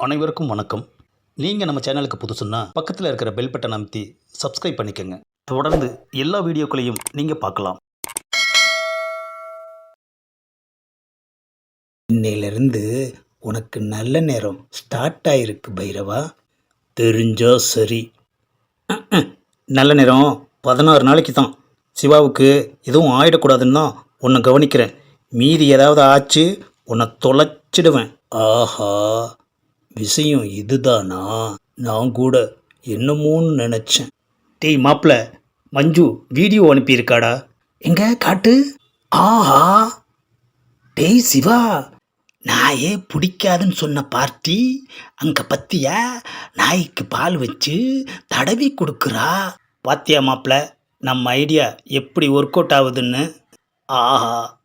அனைவருக்கும் வணக்கம். நீங்கள் நம்ம சேனலுக்கு புதுசுன்னா பக்கத்தில் இருக்கிற பெல் பட்டன் அமைத்தி சப்ஸ்கிரைப் பண்ணிக்கோங்க. தொடர்ந்து எல்லா வீடியோக்களையும் நீங்கள் பார்க்கலாம். இன்னையிலிருந்து உனக்கு நல்ல நேரம் ஸ்டார்ட் ஆயிருக்கு பைரவா. தெரிஞ்சா சரி. நல்ல நேரம் பதினாறு நாளைக்கு தான். சிவாவுக்கு எதுவும் ஆயிடக்கூடாதுன்னு தான் உன்னை கவனிக்கிறேன். மீதி ஏதாவது ஆச்சு உன்னை தொலைச்சிடுவேன். ஆஹா. விஷயம் இதுதானா? நான் கூட என்னமோன்னு நினச்சேன். டேய் மாப்பிள மஞ்சு வீடியோ அனுப்பியிருக்காடா? எங்க காட்டு? ஆஹா. டேய் சிவா நாயே பிடிக்காதுன்னு சொன்ன பார்ட்டி அங்கே பத்தியா? நாய்க்கு பால் வச்சு தடவி கொடுக்குறா. பாத்தியா மாப்பிள நம்ம ஐடியா எப்படி ஒர்க் அவுட் ஆகுதுன்னு? ஆஹா.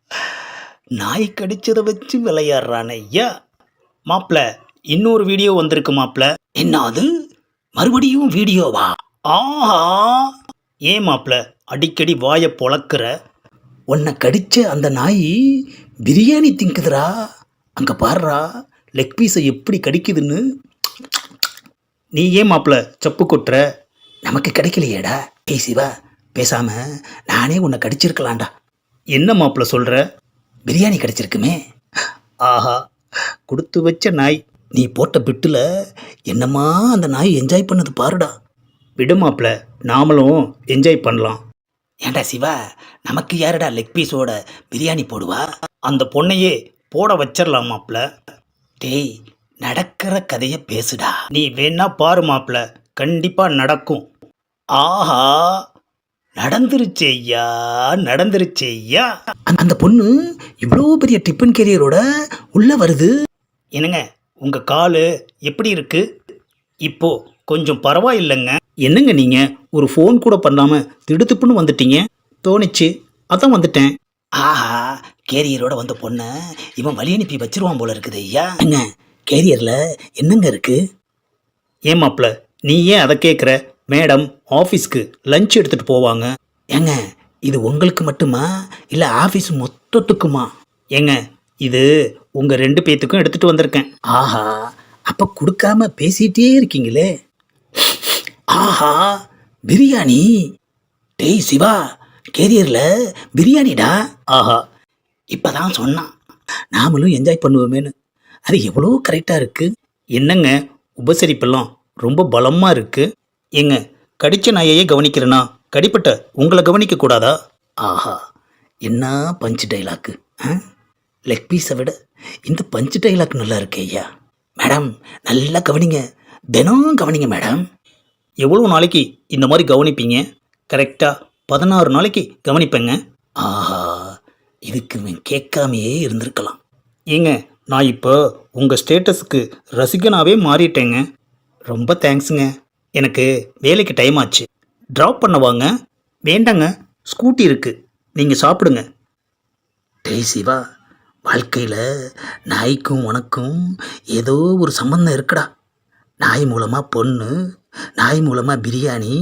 நாய் கடிச்சதை வச்சு விளையாடுறான் ஐயா. மாப்பிள இன்னொரு வீடியோ வந்திருக்கு மாப்பிள என்ன அது மறுபடியும் வீடியோவா? ஆஹா. ஏன் மாப்பிள அடிக்கடி வாயை பொளக்குற. உன்னை கடிச்ச அந்த நாய் பிரியாணி திங்குதுடா. அங்க பாருடா லெக் பீஸை எப்படி கடிக்குதுன்னு. நீ ஏன் மாப்பிள சப்பு கொட்டுற? நமக்கு கிடைக்கலையேடா. ஏய் சிவா பேசாம நானே உன்னை கடிச்சிருக்கலாம்டா. என்ன மாப்பிள சொல்ற? பிரியாணி கிடைச்சிருக்குமே. ஆஹா. கொடுத்து வச்ச நாய் நீ போட்ட பிட்டில் என்னம்மா அந்த நாய் என்ஜாய் பண்ணது பாருடா. விடு மாப்ள நாமளும் என்ஜாய் பண்ணலாம். ஏண்டா சிவா நமக்கு யாருடா லெக் பீஸோட பிரியாணி போடுவா? அந்த பொண்ணையே போட வச்சிடலாம் மாப்ள டேய் நடக்கிற கதையை பேசுடா. நீ வேணா பாரு மாப்ள கண்டிப்பா நடக்கும். ஆஹா நடந்துருச்சு ஐயா நடந்துருச்சு ஐயா. அந்த பொண்ணு இவ்வளோ பெரிய டிஃபன் கேரியரோட உள்ள வருது. என்னங்க உங்க காலு எப்படி இருக்கு? இப்போ கொஞ்சம் பரவாயில்லைங்க. என்னங்க நீங்க? ஒரு ஃபோன் கூட பண்ணாம திடுத்துப்புன்னு வந்துட்டீங்க. தோணுச்சு. அதான் வந்துட்டேன். ஆஹா கேரியரோட வந்த பொண்ணை இவன் வழி அனுப்பி வச்சிருவான் போல இருக்குது ஐயா. என்ன கேரியர்ல என்னங்க இருக்கு? ஏன் மாப்ள நீ ஏன் அதை கேட்குற மேடம் ஆஃபீஸ்க்கு லஞ்ச் எடுத்துட்டு போவாங்க. ஏங்க இது உங்களுக்கு மட்டுமா? இல்லை ஆஃபீஸ் மொத்தத்துக்குமா? ஏங்க இது உங்க ரெண்டு பேத்துக்கும் எடுத்துட்டு வந்திருக்கேன். ஆஹா அப்ப கொடுக்காம பேசிட்டே இருக்கீங்களே. ஆஹா பிரியாணி. டேய் சிவா கேரியர்ல பிரியாணிடா. ஆஹா இப்பதான் சொன்னான். நாமளும் என்ஜாய் பண்ணுவோமேன்னு அது எவ்வளோ கரெக்டாக இருக்கு. என்னங்க உபசரிப்பெல்லாம் ரொம்ப பலமாக இருக்கு. ஏங்க கடிச்ச நாயையே கவனிக்கிறேன்னா கடிப்பட்ட உங்களை கவனிக்க கூடாதா ஆஹா என்ன பஞ்ச் டைலாக்கு ஆ? லெக் பீஸை விட இந்த பஞ்ச் டைலாக் நல்லா இருக்கு ஐயா. மேடம் நல்லா கவனிங்க. தினம் கவனிங்க மேடம் எவ்வளோ நாளைக்கு இந்த மாதிரி கவனிப்பீங்க? கரெக்டாக பதினாறு நாளைக்கு கவனிப்பேங்க. ஆஹா இதுக்கு இவன் கேட்காமையே இருந்திருக்கலாம். ஏங்க நான் இப்போ உங்கள் ஸ்டேட்டஸுக்கு ரசிகனாகவே மாறிட்டேங்க. ரொம்ப தேங்க்ஸுங்க எனக்கு வேலைக்கு டைம் ஆச்சு. ட்ராப் பண்ண வாங்க. வேண்டாங்க ஸ்கூட்டி இருக்குது நீங்கள் சாப்பிடுங்க. டேய் சிவா வாழ்க்கையில் நாய்க்கும் உனக்கும் ஏதோ ஒரு சம்பந்தம் இருக்குடா. நாய் மூலமாக பொண்ணு நாய் மூலமாக பிரியாணி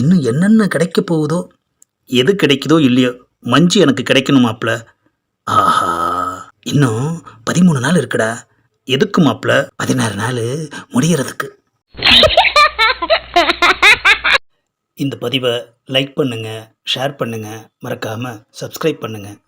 இன்னும் என்னென்ன கிடைக்க போகுதோ எது கிடைக்குதோ இல்லையோ மஞ்சு எனக்கு கிடைக்கணும் மாப்பிள. ஆஹா இன்னும் பதிமூணு நாள் இருக்குடா. எதுக்கு மாப்பிள? பதினாறு நாள் முடியறதுக்கு. இந்த பதிவை லைக் பண்ணுங்கள் ஷேர் பண்ணுங்கள் மறக்காமல் சப்ஸ்கிரைப் பண்ணுங்கள்